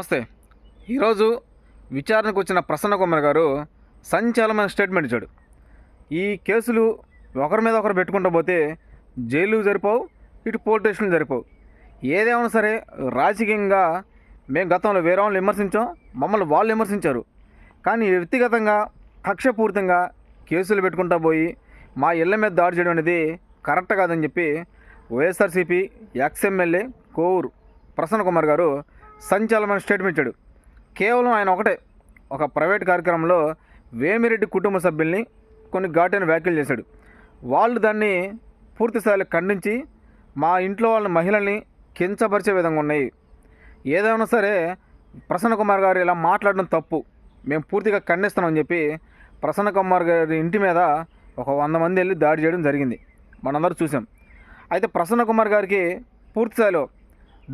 నమస్తే. ఈరోజు విచారణకు వచ్చిన ప్రసన్న కుమార్ గారు సంచలనమైన స్టేట్మెంట్ ఇచ్చాడు. ఈ కేసులు ఒకరి మీద ఒకరు పెట్టుకుంటూ పోతే జైలు జరిపావు ఇటు పోలీస్ స్టేషన్లు జరిపావు. ఏదేమైనా సరే రాజకీయంగా మేము గతంలో వేరే వాళ్ళని విమర్శించాం మమ్మల్ని వాళ్ళు విమర్శించారు. కానీ వ్యక్తిగతంగా కక్షపూరితంగా కేసులు పెట్టుకుంటా పోయి మా ఇళ్ళ మీద దాడి చేయడం అనేది కరెక్ట్ కాదని చెప్పి YSRCP ex MLA Kovur Prasanna Kumar గారు సంచలనమైన స్టేట్మెంట్ ఇచ్చాడు. కేవలం ఆయన ఒకటే. ఒక ప్రైవేట్ కార్యక్రమంలో వేమిరెడ్డి కుటుంబ సభ్యుల్ని కొన్ని ఘాటైన వ్యాఖ్యలు చేశాడు. వాళ్ళు దాన్ని పూర్తిస్థాయిలో ఖండించి మా ఇంట్లో వాళ్ళ మహిళల్ని కించపరిచే విధంగా ఉన్నాయి. ఏదైనా సరే ప్రసన్న కుమార్ గారు ఇలా మాట్లాడడం తప్పు. మేము పూర్తిగా ఖండిస్తున్నామని చెప్పి ప్రసన్న కుమార్ గారి ఇంటి మీద ఒక వంద మంది వెళ్ళి దాడి చేయడం జరిగింది. మనందరూ చూసాం అయితే ప్రసన్న కుమార్ గారికి పూర్తిస్థాయిలో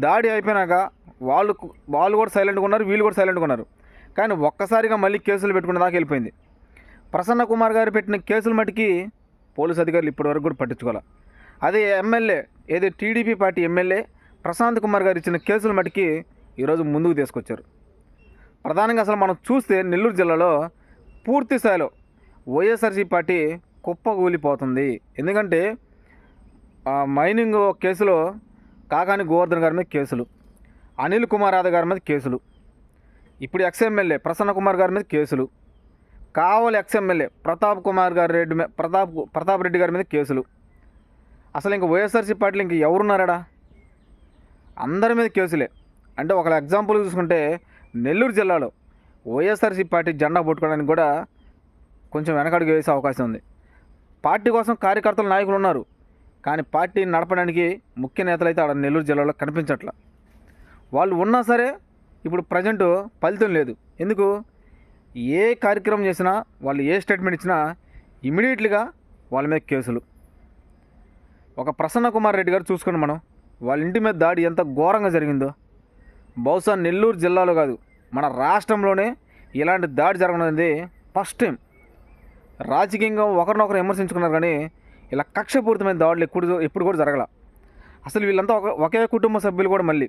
దాడి అయిపోయినాక వాళ్ళు వాళ్ళు కూడా సైలెంట్గా ఉన్నారు వీళ్ళు కూడా సైలెంట్గా ఉన్నారు. కానీ ఒక్కసారిగా మళ్ళీ కేసులు పెట్టుకునే దాకా వెళ్ళిపోయింది. ప్రసన్న కుమార్ గారు పెట్టిన కేసులు మటుకి పోలీసు అధికారులు ఇప్పటివరకు కూడా పట్టించుకోవాలి అదే ఎమ్మెల్యే ఏదో TDP party MLA Prashanth Kumar గారు ఇచ్చిన కేసులు మటుకి ఈరోజు ముందుకు తీసుకొచ్చారు. ప్రధానంగా అసలు మనం చూస్తే నెల్లూరు జిల్లాలో పూర్తి స్థాయిలో వైఎస్ఆర్సీ పార్టీ కుప్పకూలిపోతుంది. ఎందుకంటే ఆ మైనింగ్ కేసులో కాకాని గోవర్ధన్ గారి మీద కేసులు అనిల్ కుమార్ యాదవ్ గారి మీద కేసులు ఇప్పుడు ఎక్స్ఎమ్మెల్యే ప్రసన్న కుమార్ గారి మీద కేసులు కావలి ఎక్స్ఎమ్మెల్యే ప్రతాప్ కుమార్ గారి రెడ్డి మీద ప్రతాప్ ప్రతాప్ రెడ్డి గారి మీద కేసులు. అసలు ఇంక వైఎస్ఆర్సీ పార్టీలు ఇంక ఎవరున్నారా అందరి మీద కేసులే. అంటే ఒక ఎగ్జాంపుల్ చూసుకుంటే నెల్లూరు జిల్లాలో వైఎస్ఆర్సీ పార్టీ జెండా పట్టుకోవడానికి కూడా కొంచెం వెనకడుగు వేసే అవకాశం ఉంది. పార్టీ కోసం కార్యకర్తలు నాయకులు ఉన్నారు. కానీ పార్టీని నడపడానికి ముఖ్య నేతలు అయితే ఆడ నెల్లూరు జిల్లాలో కనిపించట్ల. వాళ్ళు ఉన్నా సరే ఇప్పుడు ప్రజెంట్ ఫలితం లేదు. ఎందుకు? ఏ కార్యక్రమం చేసినా వాళ్ళు ఏ స్టేట్మెంట్ ఇచ్చినా ఇమీడియట్లీగా వాళ్ళ మీద కేసులు. ఒక ప్రసన్న కుమార్ రెడ్డి గారు చూసుకోండి మనం. వాళ్ళ ఇంటి మీద దాడి ఎంత ఘోరంగా జరిగిందో. బహుశా నెల్లూరు జిల్లాలో కాదు మన రాష్ట్రంలోనే ఇలాంటి దాడి జరగడం అనేది ఫస్ట్ టైం. రాజకీయంగా ఒకరినొకరు విమర్శించుకున్నారు కానీ ఇలా కక్షపూరితమైన దాడులు ఎప్పుడు ఎప్పుడు కూడా జరగల. అసలు వీళ్ళంతా ఒక ఒకే కుటుంబ సభ్యులు కూడా మళ్ళీ.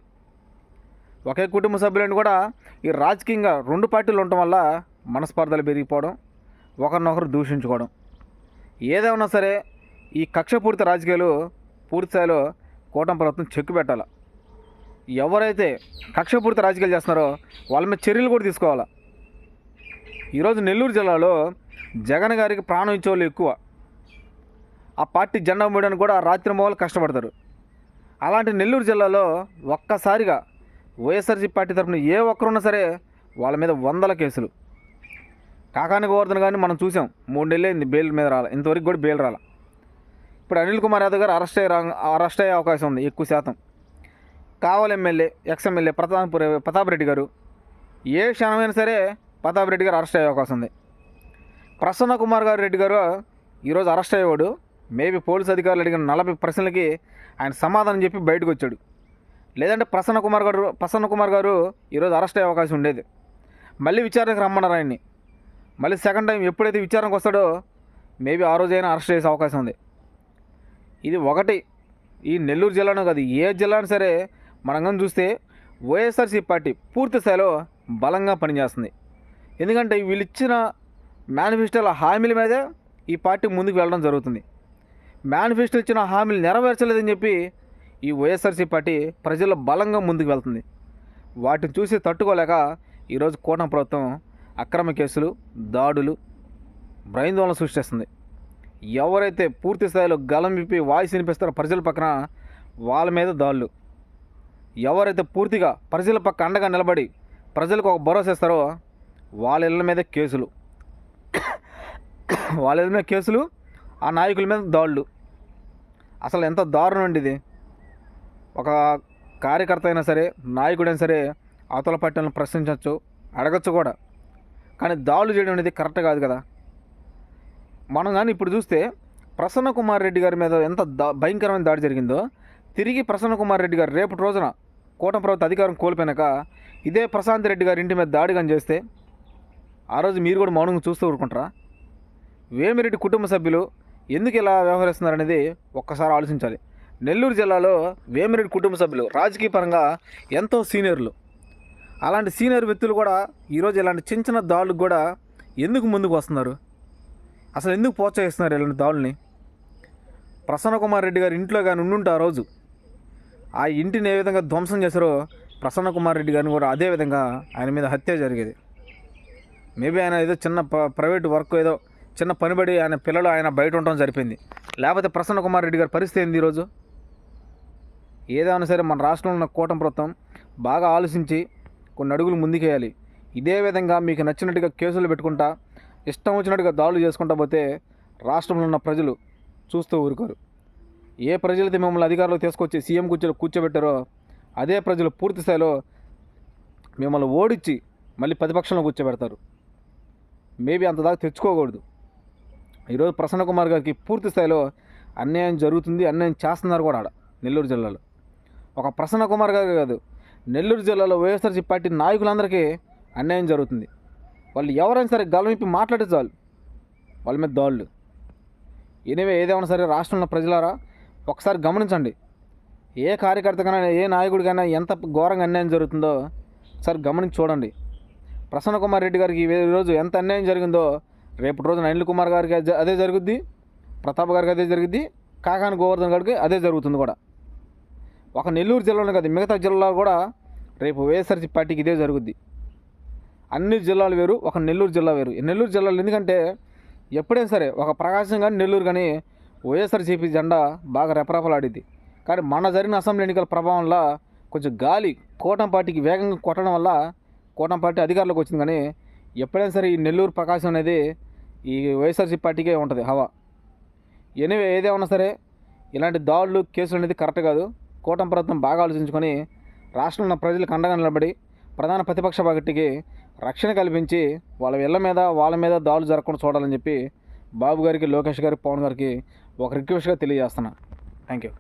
ఒకే కుటుంబ సభ్యులను కూడా ఈ రాజకీయంగా రెండు పార్టీలు ఉండటం వల్ల మనస్పర్ధలు పెరిగిపోవడం ఒకరినొకరు దూషించుకోవడం. ఏదేమన్నా సరే ఈ కక్షపూరిత రాజకీయాలు పూర్తిస్థాయిలో కూటమి ప్రభుత్వం చెక్కు పెట్టాలి. ఎవరైతే కక్షపూరిత రాజకీయాలు చేస్తున్నారో వాళ్ళ మీద చర్యలు కూడా తీసుకోవాలి. ఈరోజు నెల్లూరు జిల్లాలో జగన్ గారికి ప్రాణం ఇచ్చేవాళ్ళు ఎక్కువ. ఆ పార్టీ జెండా మూయడానికి కూడా రాత్రి మొగలు కష్టపడతారు. అలాంటి నెల్లూరు జిల్లాలో ఒక్కసారిగా వైఎస్ఆర్సీ పార్టీ తరఫున ఏ ఒక్కరున్నా సరే వాళ్ళ మీద వందల కేసులు. కాకాని గోవర్ధన్ కానీ మనం చూసాం. మూడు నెలలు అయింది బెయిల్ మీద రాలే. ఇంతవరకు కూడా బెయిల్ రాల. ఇప్పుడు అనిల్ కుమార్ యాదవ్ గారు అరెస్ట్ అయ్యే రా- అరెస్ట్ అయ్యే అవకాశం ఉంది ఎక్కువ శాతం. కావల్ MLA ex MLA Pratap Pratap Reddy గారు ఏ క్షణమైనా సరే ప్రతాప్ రెడ్డి గారు అరెస్ట్ అయ్యే అవకాశం ఉంది. ప్రసన్న కుమార్ గారు రెడ్డి గారు ఈరోజు అరెస్ట్ అయ్యేవాడు. మేబీ పోలీస్ అధికారులు అడిగిన నలభై ప్రశ్నలకి ఆయన సమాధానం చెప్పి బయటకు వచ్చాడు లేదంటే ప్రసన్న కుమార్ గారు ప్రసన్న కుమార్ గారు ఈరోజు అరెస్ట్ అయ్యే అవకాశం ఉండేది. మళ్ళీ విచారణకు రమ్మన్నారు ఆయన్ని. మళ్ళీ సెకండ్ టైం ఎప్పుడైతే విచారణకు వస్తాడో మేబీ ఆ రోజైనా అరెస్ట్ చేసే అవకాశం ఉంది. ఇది ఒకటి. ఈ నెల్లూరు జిల్లాను కాదు ఏ జిల్లాను సరే మనం చూస్తే వైఎస్ఆర్సీ పార్టీ పూర్తి స్థాయిలో బలంగా పనిచేస్తుంది. ఎందుకంటే వీళ్ళు ఇచ్చిన మేనిఫెస్టోల హామీల మీదే ఈ పార్టీ ముందుకు వెళ్ళడం జరుగుతుంది. మేనిఫెస్టో ఇచ్చిన హామీలు నెరవేర్చలేదని చెప్పి ఈ వైఎస్ఆర్సీ పార్టీ ప్రజల్లో బలంగా ముందుకు వెళ్తుంది. వాటిని చూసి తట్టుకోలేక ఈరోజు కూటమి ప్రభుత్వం అక్రమ కేసులు దాడులు భయాందోళన సృష్టిస్తుంది. ఎవరైతే పూర్తి స్థాయిలో గలం విప్పి వాయిస్ వినిపిస్తారో ప్రజల పక్కన వాళ్ళ మీద దాళ్ళు ఎవరైతే పూర్తిగా ప్రజల పక్క అండగా నిలబడి ప్రజలకు ఒక భరోసా ఇస్తారో వాళ్ళ ఇళ్ళ మీద కేసులు. వాళ్ళ ఇళ్ళ మీద కేసులు ఆ నాయకుల మీద దాళ్ళు అసలు ఎంత దారుణం అండి ఇది. ఒక కార్యకర్త అయినా సరే నాయకుడైనా సరే అవతల పార్టీలను ప్రశ్నించవచ్చు అడగచ్చు కూడా. కానీ దాడులు చేయడం అనేది కరెక్ట్ కాదు కదా. మనం కానీ ఇప్పుడు చూస్తే ప్రసన్న కుమార్ రెడ్డి గారి మీద ఎంత దా భయంకరమైన దాడి జరిగిందో తిరిగి ప్రసన్న కుమార్ రెడ్డి గారు రేపటి రోజున కూటమి ప్రభుత్వ అధికారం కోల్పోయినాక ఇదే ప్రశాంత్ రెడ్డి గారి ఇంటి మీద దాడి కానీ చేస్తే ఆ రోజు మీరు కూడా మౌనంగా చూస్తూ ఊరుకుంటారా? వేమిరెడ్డి కుటుంబ సభ్యులు ఎందుకు ఇలా వ్యవహరిస్తున్నారనేది ఒక్కసారి ఆలోచించాలి. నెల్లూరు జిల్లాలో వేమిరెడ్డి కుటుంబ సభ్యులు రాజకీయ పరంగా ఎంతో సీనియర్లు. అలాంటి సీనియర్ వ్యక్తులు కూడా ఈరోజు ఇలాంటి చిన్న చిన్న దాడులకు కూడా ఎందుకు ముందుకు వస్తున్నారు? అసలు ఎందుకు ప్రోత్సహిస్తున్నారు ఇలాంటి దాడుల్ని? ప్రసన్న కుమార్ రెడ్డి గారి ఇంట్లో కానీ ఉండుంటే ఆ రోజు ఆ ఇంటిని ఏ విధంగా ధ్వంసం చేశారో ప్రసన్న కుమార్ రెడ్డి గారిని కూడా అదే విధంగా ఆయన మీద హత్య జరిగేది. మేబీ ఆయన ఏదో చిన్న ప్రైవేట్ వర్క్ ఏదో చిన్న పనిబడి ఆయన పిల్లలు ఆయన బయట ఉండడం సరిపోయింది లేకపోతే ప్రసన్న కుమార్ రెడ్డి గారి పరిస్థితి ఏంది ఈరోజు? ఏదైనా సరే మన రాష్ట్రంలో ఉన్న కూటమి ప్రభుత్వం బాగా ఆలోచించి కొన్ని అడుగులు ముందుకేయాలి. ఇదే విధంగా మీకు నచ్చినట్టుగా కేసులు పెట్టుకుంటా ఇష్టం వచ్చినట్టుగా దాడులు చేసుకుంటా పోతే రాష్ట్రంలో ఉన్న ప్రజలు చూస్తూ ఊరుకోరు. ఏ ప్రజలైతే మిమ్మల్ని అధికారంలో తీసుకొచ్చి సీఎం కూర్చో కూర్చోబెట్టారో అదే ప్రజలు పూర్తి స్థాయిలో మిమ్మల్ని ఓడించి మళ్ళీ ప్రతిపక్షంలో కూర్చోబెడతారు. మేబీ అంత దాకా తెచ్చుకోకూడదు. ఈరోజు ప్రసన్న కుమార్ గారికి పూర్తి స్థాయిలో అన్యాయం జరుగుతుంది అన్యాయం చేస్తున్నారు కూడా ఆడ నెల్లూరు జిల్లాలో. ఒక ప్రసన్న కుమార్ గారు కాదు నెల్లూరు జిల్లాలో వైఎస్ఆర్సీ పార్టీ నాయకులందరికీ అన్యాయం జరుగుతుంది. వాళ్ళు ఎవరైనా సరే గలమిప్పి మాట్లాడే చాలు వాళ్ళ మీద దాళ్ళు ఎనివే ఏదేమైనా సరే రాష్ట్రంలో ప్రజలారా ఒకసారి గమనించండి. ఏ కార్యకర్తకైనా ఏ నాయకుడికైనా ఎంత ఘోరంగా అన్యాయం జరుగుతుందో ఒకసారి గమనించి చూడండి. ప్రసన్న కుమార్ రెడ్డి గారికి ఈ రోజు ఎంత అన్యాయం జరిగిందో రేపటి రోజున అనిల్ కుమార్ గారికి అదే- అదే జరుగుద్ది ప్రతాప్ గారికి అదే జరిగింది కాకాని గోవర్ధన్ గారికి అదే జరుగుతుంది కూడా. ఒక నెల్లూరు జిల్లాలో కాదు మిగతా జిల్లాలో కూడా రేపు వైఎస్ఆర్సీ పార్టీకి ఇదే జరుగుద్ది. అన్ని జిల్లాలు వేరు ఒక నెల్లూరు జిల్లా వేరు. ఈ నెల్లూరు జిల్లాలో ఎందుకంటే ఎప్పుడైనా సరే ఒక ప్రకాశం కానీ నెల్లూరు కానీ వైఎస్ఆర్సీపీ జెండా బాగా రెపరెపలాడింది కానీ మన జరిగిన అసెంబ్లీ ఎన్నికల ప్రభావం వల్ల కొంచెం గాలి కూటమి పార్టీకి వేగంగా కొట్టడం వల్ల కూటమి పార్టీ అధికారంలోకి వచ్చింది కానీ ఎప్పుడైనా సరే ఈ నెల్లూరు ప్రకాశం అనేది ఈ వైఎస్ఆర్సీ పార్టీకే ఉంటుంది హవా. ఎనివే ఏదేమన్నా సరే ఇలాంటి దాడులు కేసులు అనేది కరెక్ట్ కాదు. కూటమి ప్రభుత్వం బాగా ఆలోచించుకొని రాష్ట్రంలో ఉన్న ప్రజలకు అండగా నిలబడి ప్రధాన ప్రతిపక్ష పార్టీకి రక్షణ కల్పించి వాళ్ళ ఇళ్ళ మీద వాళ్ళ మీద దాడులు జరగకుండా చూడాలని చెప్పి బాబు గారికి లోకేష్ గారికి పవన్ గారికి ఒక రిక్వెస్ట్గా తెలియజేస్తున్నా. Thank you